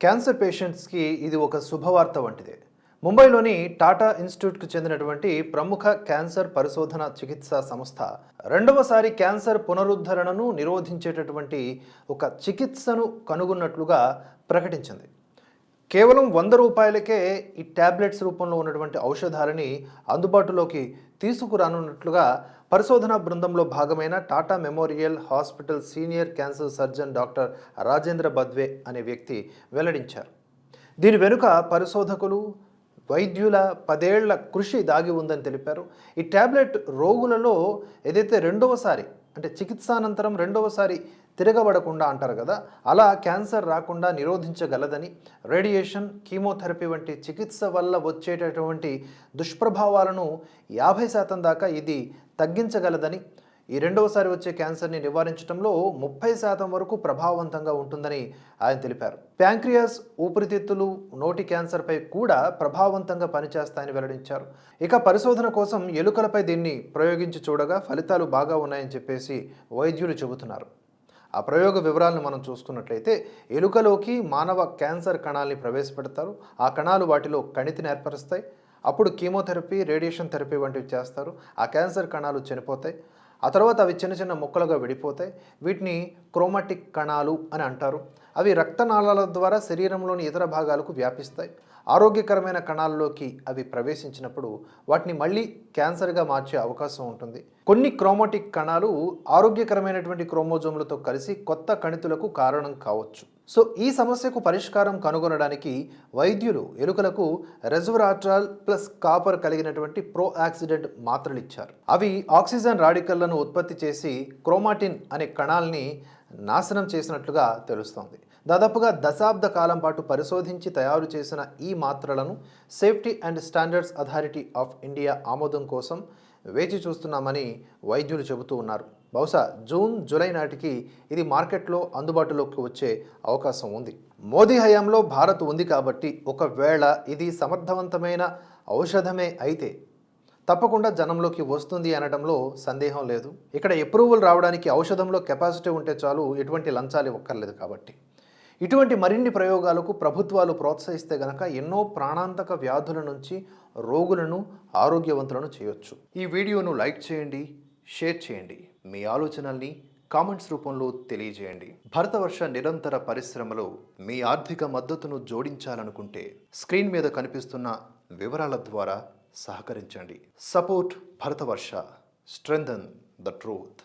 Cancer పేషెంట్స్కి ఇది ఒక శుభవార్త వంటిదే. ముంబైలోని టాటా ఇన్స్టిట్యూట్కు చెందినటువంటి ప్రముఖ క్యాన్సర్ పరిశోధన చికిత్సా సంస్థ రెండవసారి క్యాన్సర్ పునరుద్ధరణను నిరోధించేటటువంటి ఒక చికిత్సను కనుగొన్నట్లుగా ప్రకటించింది. కేవలం వంద రూపాయలకే ఈ ట్యాబ్లెట్స్ రూపంలో ఉన్నటువంటి ఔషధాలని అందుబాటులోకి తీసుకురానున్నట్లుగా పరిశోధనా బృందంలో భాగమైన Tata memorial hospital senior cancer surgeon doctor Rajendra Badwe అనే వ్యక్తి వెల్లడించారు. దీని వెనుక పరిశోధకులు వైద్యుల పదేళ్ళ కృషి దాగి ఉందని తెలిపారు. ఈ ట్యాబ్లెట్ రోగులలో ఏదైతే రెండవసారి అంటే చికిత్సానంతరం రెండవసారి తిరగబడకుండా అంటారు కదా అలా క్యాన్సర్ రాకుండా నిరోధించగలదని రేడియేషన్ కీమోథెరపీ వంటి చికిత్స వల్ల వచ్చేటటువంటి దుష్ప్రభావాలను యాభై శాతం దాకా ఇది తగ్గించగలదని ఈ రెండవసారి వచ్చే క్యాన్సర్ని నివారించడంలో ముప్పై శాతం వరకు ప్రభావవంతంగా ఉంటుందని ఆయన తెలిపారు. ప్యాంక్రియాస్ ఊపిరితిత్తులు నోటి క్యాన్సర్పై కూడా ప్రభావవంతంగా పనిచేస్తాయని వెల్లడించారు. ఇక పరిశోధన కోసం ఎలుకలపై దీన్ని ప్రయోగించి చూడగా ఫలితాలు బాగా ఉన్నాయని చెప్పేసి వైద్యులు చెబుతున్నారు. ఆ ప్రయోగ వివరాలను మనం చూసుకున్నట్లయితే ఎలుకలోకి మానవ క్యాన్సర్ కణాల్ని ప్రవేశపెడతారు. ఆ కణాలు వాటిలో కణితిని ఏర్పరుస్తాయి. అప్పుడు కీమోథెరపీ రేడియేషన్ థెరపీ వంటివి చేస్తారు. ఆ క్యాన్సర్ కణాలు చనిపోతాయి. ఆ తర్వాత అవి చిన్న చిన్న ముక్కలుగా విడిపోతాయి. వీటిని క్రోమాటిక్ కణాలు అని అంటారు. అవి రక్తనాళాల ద్వారా శరీరంలోని ఇతర భాగాలకు వ్యాపిస్తాయి. ఆరోగ్యకరమైన కణాల్లోకి అవి ప్రవేశించినప్పుడు వాటిని మళ్ళీ క్యాన్సర్గా మార్చే అవకాశం ఉంటుంది. కొన్ని క్రోమాటిక్ కణాలు ఆరోగ్యకరమైనటువంటి క్రోమోజోములతో కలిసి కొత్త కణితులకు కారణం కావచ్చు. సో ఈ సమస్యకు పరిష్కారం కనుగొనడానికి వైద్యులు ఎలుకలకు రెజవరాట్రాల్ ప్లస్ కాపర్ కలిగినటువంటి ప్రో యాక్సిడెంట్ మాత్రలు ఇచ్చారు అవి ఆక్సిజన్ రాడికల్లను ఉత్పత్తి చేసి క్రోమాటిన్ అనే కణాల్ని నాశనం చేసినట్లుగా తెలుస్తోంది. దాదాపుగా దశాబ్ద కాలం పాటు పరిశోధించి తయారు చేసిన ఈ మాత్రలను safety and standards authority of India ఆమోదం కోసం వేచి చూస్తున్నామని వైద్యులు చెబుతూ ఉన్నారు. బహుశా జూన్ జూలై నాటికి ఇది మార్కెట్లో అందుబాటులోకి వచ్చే అవకాశం ఉంది. మోదీ హయాంలో భారత్ ఉంది కాబట్టి ఒకవేళ ఇది సమర్థవంతమైన ఔషధమే అయితే తప్పకుండా జనంలోకి వస్తుంది అనడంలో సందేహం లేదు. ఇక్కడ అప్రూవల్ రావడానికి ఔషధంలో కెపాసిటీ ఉంటే చాలు ఎటువంటి లంచాలు ఒక్కర్లేదు కాబట్టి. ఇటువంటి మరిన్ని ప్రయోగాలకు ప్రభుత్వాలు ప్రోత్సహిస్తే గనక ఎన్నో ప్రాణాంతక వ్యాధుల నుంచి రోగులను ఆరోగ్యవంతులను చేయొచ్చు. ఈ వీడియోను లైక్ చేయండి షేర్ చేయండి. మీ ఆలోచనల్ని కామెంట్స్ రూపంలో తెలియజేయండి. భరతవర్ష నిరంతర పరిశ్రమలో మీ ఆర్థిక మద్దతును జోడించాలనుకుంటే స్క్రీన్ మీద కనిపిస్తున్న వివరాల ద్వారా సహకరించండి. Support Bharatvarsh strengthen the truth.